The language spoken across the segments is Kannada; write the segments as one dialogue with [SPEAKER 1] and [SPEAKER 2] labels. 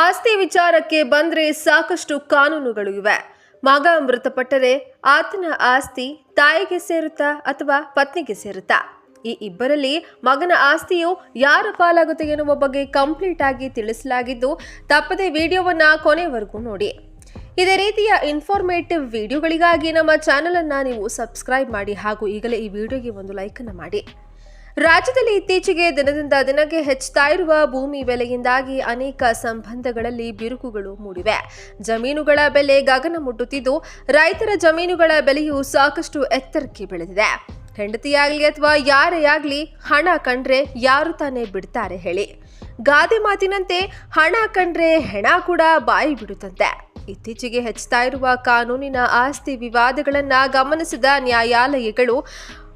[SPEAKER 1] ಆಸ್ತಿ ವಿಚಾರಕ್ಕೆ ಬಂದ್ರೆ ಸಾಕಷ್ಟು ಕಾನೂನುಗಳು ಇವೆ. ಮಗ ಮೃತಪಟ್ಟರೆ ಆತನ ಆಸ್ತಿ ತಾಯಿಗೆ ಸೇರುತ್ತಾ ಅಥವಾ ಪತ್ನಿಗೆ ಸೇರುತ್ತಾ? ಈ ಇಬ್ಬರಲ್ಲಿ ಮಗನ ಆಸ್ತಿಯು ಯಾರ ಪಾಲಾಗುತ್ತೆ ಎನ್ನುವ ಬಗ್ಗೆ ಕಂಪ್ಲೀಟ್ ಆಗಿ ತಿಳಿಸಲಾಗಿದ್ದು, ತಪ್ಪದೆ ವಿಡಿಯೋವನ್ನ ಕೊನೆವರೆಗೂ ನೋಡಿ. ಇದೇ ರೀತಿಯ ಇನ್ಫಾರ್ಮೇಟಿವ್ ವಿಡಿಯೋಗಳಿಗಾಗಿ ನಮ್ಮ ಚಾನೆಲ್ ಅನ್ನ ನೀವು ಸಬ್ಸ್ಕ್ರೈಬ್ ಮಾಡಿ ಹಾಗೂ ಈಗಲೇ ಈ ವಿಡಿಯೋಗೆ ಒಂದು ಲೈಕನ್ನು ಮಾಡಿ. ರಾಜ್ಯದಲ್ಲಿ ಇತ್ತೀಚೆಗೆ ದಿನದಿಂದ ದಿನಕ್ಕೆ ಹೆಚ್ಚುತ್ತಾ ಇರುವ ಭೂಮಿ ಬೆಲೆಯಿಂದಾಗಿ ಅನೇಕ ಸಂಬಂಧಗಳಲ್ಲಿ ಬಿರುಕುಗಳು ಮೂಡಿವೆ. ಜಮೀನುಗಳ ಬೆಲೆ ಗಗನ ಮುಟ್ಟುತ್ತಿದ್ದು, ರೈತರ ಜಮೀನುಗಳ ಬೆಲೆಯು ಸಾಕಷ್ಟು ಎತ್ತರಕ್ಕೆ ಬೆಳೆದಿದೆ ಹೆಂಡತಿಯಾಗಲಿ ಅಥವಾ ಯಾರೇ ಆಗಲಿ ಹಣ ಕಂಡ್ರೆ ಯಾರು ತಾನೇ ಬಿಡ್ತಾರೆ ಹೇಳಿ. ಗಾದೆ ಮಾತಿನಂತೆ ಹಣ ಕಂಡ್ರೆ ಹೆಣ ಕೂಡ ಬಾಯಿ ಬಿಡುತ್ತಂತೆ. ಇತ್ತೀಚೆಗೆ ಹೆಚ್ಚುತ್ತಾ ಇರುವ ಕಾನೂನಿನ ಆಸ್ತಿ ವಿವಾದಗಳನ್ನು ಗಮನಿಸಿದ ನ್ಯಾಯಾಲಯಗಳು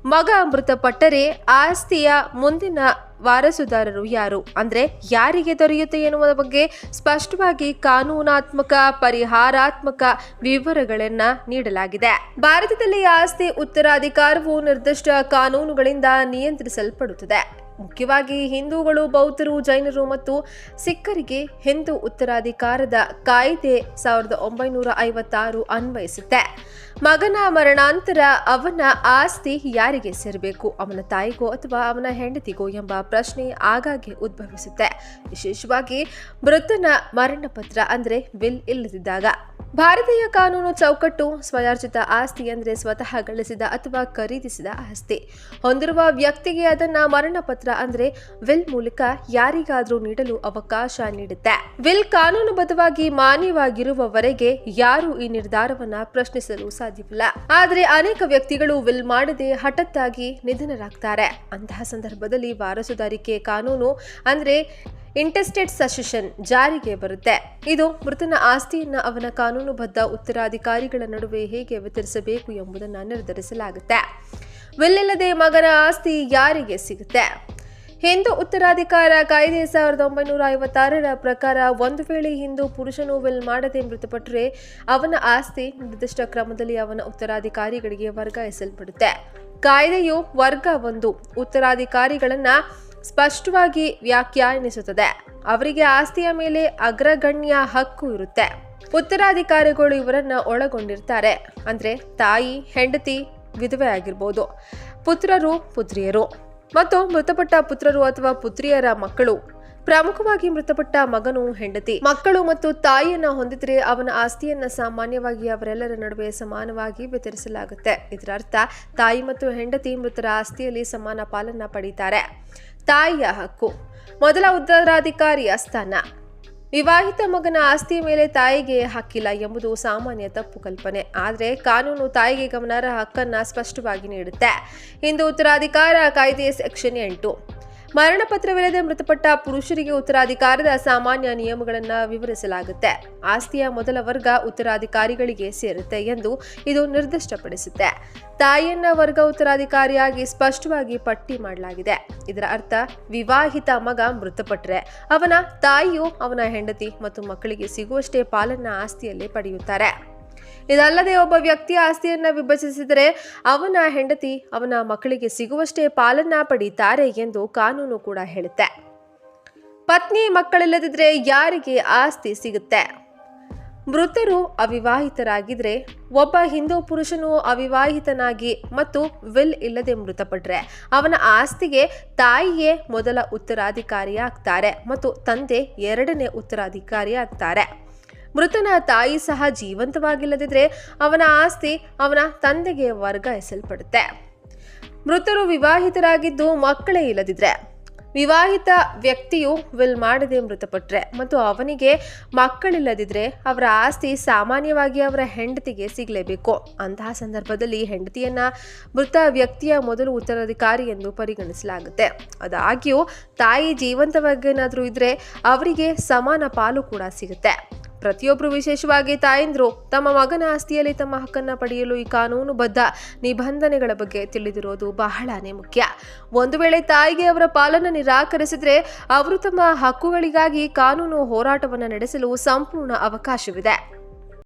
[SPEAKER 1] ಮಗ ಮೃತಪಟ್ಟರೆ ಆಸ್ತಿಯ ಮುಂದಿನ ವಾರಸುದಾರರು ಯಾರು? ಅಂದ್ರೆ ಯಾರಿಗೆ ದೊರೆಯುತ್ತೆ ಎನ್ನುವ ಬಗ್ಗೆ ಸ್ಪಷ್ಟವಾಗಿ ಕಾನೂನಾತ್ಮಕ, ಪರಿಹಾರಾತ್ಮಕ ವಿವರಗಳನ್ನ ನೀಡಲಾಗಿದೆ. ಭಾರತದಲ್ಲಿ ಆಸ್ತಿ ಉತ್ತರಾಧಿಕಾರವು ನಿರ್ದಿಷ್ಟ ಕಾನೂನುಗಳಿಂದ ನಿಯಂತ್ರಿಸಲ್ಪಡುತ್ತದೆ. ಮುಖ್ಯವಾಗಿ ಹಿಂದೂಗಳು, ಬೌದ್ಧರು, ಜೈನರು ಮತ್ತು ಸಿಖ್ಖರಿಗೆ ಹಿಂದೂ ಉತ್ತರಾಧಿಕಾರದ ಕಾಯ್ದೆ ಸಾವಿರದ ಒಂಬೈನೂರ ಐವತ್ತಾರು ಅನ್ವಯಿಸುತ್ತೆ. ಮಗನ ಮರಣಾಂತರ ಅವನ ಆಸ್ತಿ ಯಾರಿಗೆ ಸೇರಬೇಕು? ಅವನ ತಾಯಿಗೋ ಅಥವಾ ಅವನ ಹೆಂಡತಿಗೋ ಎಂಬ ಪ್ರಶ್ನೆ ಆಗಾಗ್ಗೆ ಉದ್ಭವಿಸುತ್ತೆ. ವಿಶೇಷವಾಗಿ ಮೃತನ ಮರಣ ಪತ್ರ ಅಂದ್ರೆ ವಿಲ್ ಇಲ್ಲದಿದ್ದಾಗ. ಭಾರತೀಯ ಕಾನೂನು ಚೌಕಟ್ಟು, ಸ್ವಯಾರ್ಜಿತ ಆಸ್ತಿ ಅಂದ್ರೆ ಸ್ವತಃ ಗಳಿಸಿದ ಅಥವಾ ಖರೀದಿಸಿದ ಆಸ್ತಿ. ಹೊಂದಿರುವ ವ್ಯಕ್ತಿಗೆ ಅದನ್ನ ಮರಣ ಪತ್ರ ಅಂದ್ರೆ ವಿಲ್ ಮೂಲಕ ಯಾರಿಗಾದರೂ ನೀಡಲು ಅವಕಾಶ ನೀಡುತ್ತೆ. ವಿಲ್ ಕಾನೂನುಬದ್ಧವಾಗಿ ಮಾನ್ಯವಾಗಿರುವವರೆಗೆ ಯಾರು ಈ ನಿರ್ಧಾರವನ್ನ ಪ್ರಶ್ನಿಸಲು ಸಾಧ್ಯವಿಲ್ಲ. ಆದರೆ ಅನೇಕ ವ್ಯಕ್ತಿಗಳು ವಿಲ್ ಮಾಡದೆ ಹಠತ್ತಾಗಿ ನಿಧನರಾಗ್ತಾರೆ. ಅಂತಹ ಸಂದರ್ಭದಲ್ಲಿ ವಾರಸುದಾರಿಕೆ ಕಾನೂನು ಅಂದ್ರೆ ಇಂಟೆಸ್ಟೆಡ್ ಸಸೆಷನ್ ಜಾರಿಗೆ ಬರುತ್ತೆ. ಇದು ಮೃತನ ಆಸ್ತಿಯನ್ನ ಅವನ ಕಾನೂನುಬದ್ಧ ಉತ್ತರಾಧಿಕಾರಿಗಳ ನಡುವೆ ಹೇಗೆ ವಿತರಿಸಬೇಕು ಎಂಬುದನ್ನು ನಿರ್ಧರಿಸಲಾಗುತ್ತೆ. ವಿಲ್ ಇಲ್ಲದೆ ಮಗನ ಆಸ್ತಿ ಯಾರಿಗೆ ಸಿಗುತ್ತೆ? ಹಿಂದೂ ಉತ್ತರಾಧಿಕಾರ ಕಾಯ್ದೆ ಸಾವಿರದ ಒಂಬೈನೂರ ಐವತ್ತಾರರ ಪ್ರಕಾರ ಒಂದು ವೇಳೆ ಹಿಂದೂ ಪುರುಷನು ವಿಲ್ ಮಾಡದೆ ಮೃತಪಟ್ಟರೆ ಅವನ ಆಸ್ತಿ ನಿರ್ದಿಷ್ಟ ಕ್ರಮದಲ್ಲಿ ಅವನ ಉತ್ತರಾಧಿಕಾರಿಗಳಿಗೆ ವರ್ಗಾಯಿಸಲ್ಪಡುತ್ತೆ. ಕಾಯ್ದೆಯು ವರ್ಗ ಒಂದು, ಉತ್ತರಾಧಿಕಾರಿಗಳನ್ನ ಸ್ಪಷ್ಟವಾಗಿ ವ್ಯಾಖ್ಯಾನಿಸುತ್ತದೆ. ಅವರಿಗೆ ಆಸ್ತಿಯ ಮೇಲೆ ಅಗ್ರಗಣ್ಯ ಹಕ್ಕು ಇರುತ್ತೆ. ಉತ್ತರಾಧಿಕಾರಿಗಳು ಇವರನ್ನ ಒಳಗೊಂಡಿರ್ತಾರೆ. ಅಂದ್ರೆ ತಾಯಿ, ಹೆಂಡತಿ, ವಿಧವೆ ಆಗಿರ್ಬೋದು. ಪುತ್ರರು, ಪುತ್ರಿಯರು. ಮತ್ತು ಮೃತಪಟ್ಟ ಪುತ್ರರು ಅಥವಾ ಪುತ್ರಿಯರ ಮಕ್ಕಳು. ಪ್ರಮುಖವಾಗಿ ಮೃತಪಟ್ಟ ಮಗನು ಹೆಂಡತಿ. ಮಕ್ಕಳು ಮತ್ತು ತಾಯಿಯನ್ನ ಹೊಂದಿದ್ರೆ ಅವನ ಆಸ್ತಿಯನ್ನ ಸಾಮಾನ್ಯವಾಗಿ ಅವರೆಲ್ಲರ ನಡುವೆ ಸಮಾನವಾಗಿ ವಿತರಿಸಲಾಗುತ್ತೆ. ಇದರ ಅರ್ಥ, ತಾಯಿ ಮತ್ತು ಹೆಂಡತಿ ಮೃತರ ಆಸ್ತಿಯಲ್ಲಿ ಸಮಾನ ಪಾಲನ್ನ ಪಡೀತಾರೆ. ತಾಯಿಯ ಹಕ್ಕು. ಮೊದಲ ಉತ್ತರಾಧಿಕಾರಿಯ ಸ್ಥಾನ. ವಿವಾಹಿತ ಮಗನ ಆಸ್ತಿ ಮೇಲೆ ತಾಯಿಗೆ ಹಕ್ಕಿಲ್ಲ ಎಂಬುದು ಸಾಮಾನ್ಯ ತಪ್ಪು ಕಲ್ಪನೆ. ಆದರೆ ಕಾನೂನು ತಾಯಿಗೆ ಗಮನಾರ್ಹ ಹಕ್ಕನ್ನು ಸ್ಪಷ್ಟವಾಗಿ ನೀಡುತ್ತೆ. ಇಂದು ಉತ್ತರಾಧಿಕಾರ ಕಾಯ್ದೆ ಸೆಕ್ಷನ್ ಎಂಟು. ಮರಣ ಪತ್ರವಿಲ್ಲದೆ ಮೃತಪಟ್ಟ ಪುರುಷರಿಗೆ ಉತ್ತರಾಧಿಕಾರದ ಸಾಮಾನ್ಯ ನಿಯಮಗಳನ್ನು ವಿವರಿಸಲಾಗುತ್ತೆ. ಆಸ್ತಿಯ ಮೊದಲ ವರ್ಗ ಉತ್ತರಾಧಿಕಾರಿಗಳಿಗೆ ಸೇರುತ್ತೆ ಎಂದು ಇದು ನಿರ್ದಿಷ್ಟಪಡಿಸುತ್ತೆ. ತಾಯಿಯನ್ನ ವರ್ಗ ಉತ್ತರಾಧಿಕಾರಿಯಾಗಿ ಸ್ಪಷ್ಟವಾಗಿ ಪಟ್ಟಿ ಮಾಡಲಾಗಿದೆ. ಇದರ ಅರ್ಥ, ವಿವಾಹಿತ ಮಗ ಮೃತಪಟ್ಟರೆ ಅವನ ತಾಯಿಯು ಅವನ ಹೆಂಡತಿ ಮತ್ತು ಮಕ್ಕಳಿಗೆ ಸಿಗುವಷ್ಟೇ ಪಾಲನ್ನ ಆಸ್ತಿಯಲ್ಲಿ ಪಡೆಯುತ್ತಾರೆ. ಇದಲ್ಲದೆ ಒಬ್ಬ ವ್ಯಕ್ತಿಯ ಆಸ್ತಿಯನ್ನ ವಿಭಜಿಸಿದರೆ ಅವನ ಹೆಂಡತಿ ಅವನ ಮಕ್ಕಳಿಗೆ ಸಿಗುವಷ್ಟೇ ಪಾಲನ್ನ ಪಡೀತಾರೆ ಎಂದು ಕಾನೂನು ಕೂಡ ಹೇಳುತ್ತೆ. ಪತ್ನಿ ಮಕ್ಕಳಿಲ್ಲದಿದ್ರೆ ಯಾರಿಗೆ ಆಸ್ತಿ ಸಿಗುತ್ತೆ? ಮೃತರು ಅವಿವಾಹಿತರಾಗಿದ್ರೆ ಒಬ್ಬ ಹಿಂದೂ ಪುರುಷನು ಅವಿವಾಹಿತನಾಗಿ ಮತ್ತು ವಿಲ್ ಇಲ್ಲದೆ ಮೃತಪಟ್ರೆ ಅವನ ಆಸ್ತಿಗೆ ತಾಯಿಯೇ ಮೊದಲ ಉತ್ತರಾಧಿಕಾರಿಯಾಗ್ತಾರೆ ಮತ್ತು ತಂದೆ ಎರಡನೇ ಉತ್ತರಾಧಿಕಾರಿಯಾಗ್ತಾರೆ. ಮೃತನ ತಾಯಿ ಸಹ ಜೀವಂತವಾಗಿಲ್ಲದಿದ್ರೆ ಅವನ ಆಸ್ತಿ ಅವನ ತಂದೆಗೆ ವರ್ಗಾಯಿಸಲ್ಪಡುತ್ತೆ. ಮೃತರು ವಿವಾಹಿತರಾಗಿದ್ದು ಮಕ್ಕಳೇ ಇಲ್ಲದಿದ್ರೆ ವಿವಾಹಿತ ವ್ಯಕ್ತಿಯು ವಿಲ್ ಮಾಡದೆ ಮೃತಪಟ್ಟರೆ ಮತ್ತು ಅವನಿಗೆ ಮಕ್ಕಳಿಲ್ಲದಿದ್ರೆ ಅವರ ಆಸ್ತಿ ಸಾಮಾನ್ಯವಾಗಿ ಅವರ ಹೆಂಡತಿಗೆ ಸಿಗಲೇಬೇಕು. ಅಂತಹ ಸಂದರ್ಭದಲ್ಲಿ ಹೆಂಡತಿಯನ್ನ ಮೃತ ವ್ಯಕ್ತಿಯ ಮೊದಲು ಉತ್ತರಾಧಿಕಾರಿ ಎಂದು ಪರಿಗಣಿಸಲಾಗುತ್ತೆ. ಅದಾಗ್ಯೂ ತಾಯಿ ಜೀವಂತವಾಗಿ ಏನಾದರೂ ಇದ್ರೆ ಅವರಿಗೆ ಸಮಾನ ಪಾಲು ಕೂಡ ಸಿಗುತ್ತೆ. ಪ್ರತಿಯೊಬ್ಬರು ವಿಶೇಷವಾಗಿ ತಾಯಂದ್ರು, ತಮ್ಮ ಮಗನ ಆಸ್ತಿಯಲ್ಲಿ ತಮ್ಮ ಹಕ್ಕನ್ನ ಪಡೆಯಲು ಈ ಕಾನೂನುಬದ್ಧ ನಿಬಂಧನೆಗಳ ಬಗ್ಗೆ ತಿಳಿದಿರೋದು ಬಹಳನೇ ಮುಖ್ಯ. ಒಂದು ವೇಳೆ ತಾಯಿಗೆ ಅವರ ಪಾಲನ್ನು ನಿರಾಕರಿಸಿದರೆ, ಅವರು ತಮ್ಮ ಹಕ್ಕುಗಳಿಗಾಗಿ ಕಾನೂನು ಹೋರಾಟವನ್ನು ನಡೆಸಲು ಸಂಪೂರ್ಣ ಅವಕಾಶವಿದೆ.